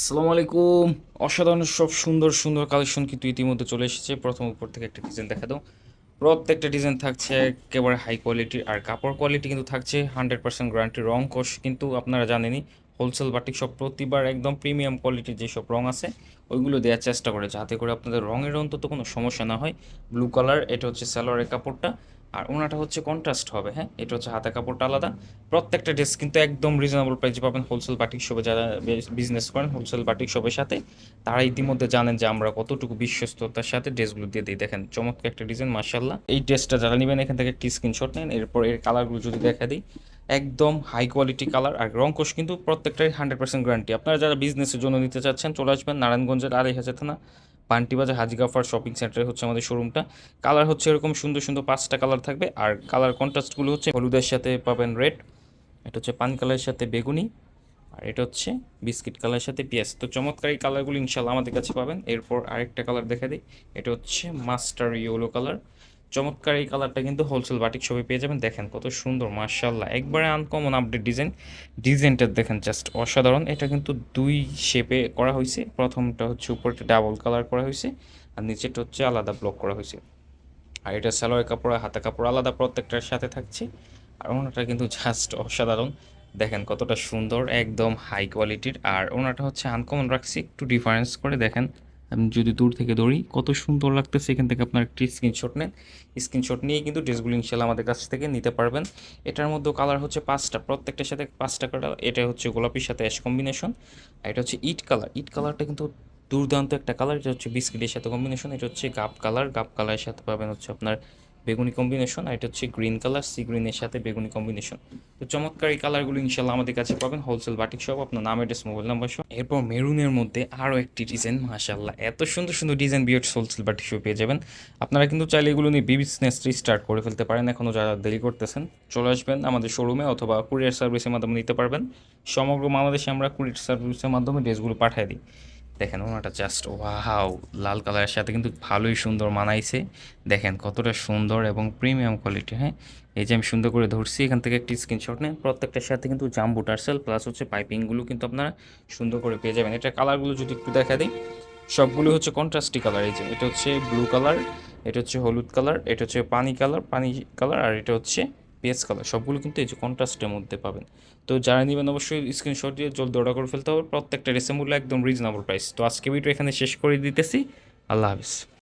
আসসালামু আলাইকুম অসাধারণ সব সুন্দর সুন্দর কালেকশন কিন্তু ইতিমধ্যে চলে এসেছে। প্রথম উপর থেকে একটা ডিজাইন দেখা দাও। প্রত্যেকটা ডিজাইন থাকছে একেবারে হাই কোয়ালিটির আর কাপড় কোয়ালিটি কিন্তু থাকছে হান্ড্রেড পার্সেন্ট গ্যারান্টি রং কোষ কিন্তু আপনারা জানেনই। হোলসেল বাটিক সব প্রতিবার একদম প্রিমিয়াম কোয়ালিটির যেসব রং আছে, ওইগুলো দেওয়ার চেষ্টা করে। যাতে করে আপনাদের রঙের অন্তত কোনো সমস্যা না হয়। ব্লু কালার এটা হচ্ছে সালোয়ারের কাপড়টা। আর ওনাটা হচ্ছে কন্ট্রাস্ট হবে হ্যাঁ? এটা হচ্ছে হাতে কাপড়টা আলাদা। প্রত্যেকটা ড্রেস কিন্তু একদম রিজনেবল প্রাইসে পাবেন হোলসেল বাটিক শপে যারা বিজনেস করেন হোলসেল বাটিক শপের সাথে। তারা ইতিমধ্যে জানেন যে আমরা কতটুকু বিশ্বস্ততার সাথে ড্রেসগুলো দিয়ে দিই। দেখেন, চমৎকার একটা ডিজাইন মার্শাল্লাহ এই ড্রেসটা যারা নেবেন, এখান থেকে একটি স্ক্রিনশট নেন। এরপর এর কালারগুলো যদি দেখা দিই, একদম হাই কোয়ালিটি কালার আর রং কোষ কিন্তু প্রত্যেকটাই হান্ড্রেড পার্সেন্ট গ্যারান্টি আপনারা যারা বিজনেসের জন্য নিতে চাচ্ছেন, চলে আসবেন নারায়ণগঞ্জের আড়াই হাজার থানা। পান্টিবাজার হাজিগাফার শপিং সেন্টারে হচ্ছে আমাদের শোরুমটা। কালার হচ্ছে এরকম সুন্দর সুন্দর পাঁচটা কালার থাকবে। আর কালার কন্ট্রাস্টগুলো হচ্ছে হলুদের সাথে পাবেন রেড, এটা হচ্ছে পান কালারের সাথে বেগুনি, আর এটা হচ্ছে বিস্কিট কালারের সাথে পেঁয়াজ। তো চমৎকার এই কালারগুলো ইনশাল্লাহ আমাদের কাছে পাবেন। এরপর আরেকটা কালার দেখা দিই, এটা হচ্ছে মাস্টার ইয়েলো কালার। চমৎকার এই কালারটা কিন্তু হোলসেল বাটিক শপে পেয়ে যাবেন। দেখেন কত সুন্দর মার্শাল্লাহ একবারে আনকমন আপডেট ডিজাইন ডিজাইনটা দেখেন জাস্ট অসাধারণ। এটা কিন্তু দুই শেপে করা হয়েছে। প্রথমটা হচ্ছে উপরটা ডাবল কালার করা হয়েছে আর নিচেটা হচ্ছে আলাদা ব্লক করা হয়েছে। আর এটা সালোয়ার কাপড় হাতা কাপড় আলাদা প্রত্যেকটার সাথে থাকছে। আর ওনাটা কিন্তু জাস্ট অসাধারণ। দেখেন কতটা সুন্দর, একদম হাই কোয়ালিটির আর ওনাটা হচ্ছে আনকমন রাখছি একটু ডিফারেন্স করে। দেখেন আমি যদি দূর থেকে দৌড়ি কত সুন্দর লাগতেছে এখান থেকে আপনার একটি স্ক্রিনশট নেন। স্ক্রিনশট নিয়ে কিন্তু ড্রেসগুলো ইনশাল্লাহ আমাদের কাছ থেকে নিতে পারবেন। এটার মধ্যে কালার হচ্ছে পাঁচটা, প্রত্যেকটার সাথে পাঁচটা কালার এটা হচ্ছে গোলাপির সাথে অ্যাশ কম্বিনেশন আর এটা হচ্ছে ইট কালার ইট কালারটা কিন্তু দুর্দান্ত একটা কালার এটা হচ্ছে বিস্কিটের সাথে কম্বিনেশন এটা হচ্ছে গাপ কালার গাপ কালারের সাথে পাবেন হচ্ছে আপনার বেগুনি কম্বিনেশন আর এটা হচ্ছে গ্রিন কালার সি গ্রিনের সাথে বেগুনি কম্বিনেশন তো চমৎকার এই কালারগুলো ইনশাল্লাহ আমাদের কাছে পাবেন। হোলসেল বাটিক সব আপনার নাম অ্যাড্রেস মোবাইল নাম্বার সহ। এরপর মেরুনের মধ্যে আরও একটি ডিজাইন মাশাল্লাহ এত সুন্দর সুন্দর ডিজাইন বিয়ার্স হোলসেল বাটিক শো পেয়ে যাবেন। আপনারা কিন্তু চাইলে এগুলো নিয়ে বিজনেস স্টার্ট করে ফেলতে পারেন। এখনও যারা দেরি করতেছেন, চলে আসবেন আমাদের শোরুমে অথবা কুরিয়ার সার্ভিসের মাধ্যমে নিতে পারবেন। সমগ্র বাংলাদেশে আমরা কুরিয়ার সার্ভিসের মাধ্যমে ড্রেসগুলো পাঠিয়ে দিই। দেখেন ওনাটা জাস্ট ওয়াও লাল কালারের সাথে কিন্তু ভালোই সুন্দর মানাইছে। দেখেন কতটা সুন্দর এবং প্রিমিয়াম কোয়ালিটি হ্যাঁ? এই যে আমি সুন্দর করে ধরছি, এখান থেকে একটি স্ক্রিনশট নেন। প্রত্যেকটার সাথে কিন্তু জাম্বু টার্সেল প্লাস হচ্ছে পাইপিংগুলো কিন্তু আপনারা সুন্দর করে পেয়ে যাবেন। এটা কালারগুলো যদি একটু দেখা দিই, সবগুলো হচ্ছে কন্ট্রাস্টি কালার এই যে এটা হচ্ছে ব্লু কালার এটা হচ্ছে হলুদ কালার এটা হচ্ছে পানি কালার পানি কালার আর এটা হচ্ছে পেঁয়াজ কালার সবগুলো কিন্তু এই যে কন্ট্রাস্টের মধ্যে পাবেন। তো যারা নেবেন অবশ্যই স্ক্রিনশট দিয়ে জলদি অর্ডার করে ফেলতে হবে। প্রত্যেকটা রেসেমগুলো একদম রিজনেবল প্রাইস তো আজকে ভিডিও এখানে শেষ করে দিতেছি। আল্লাহ হাফিজ।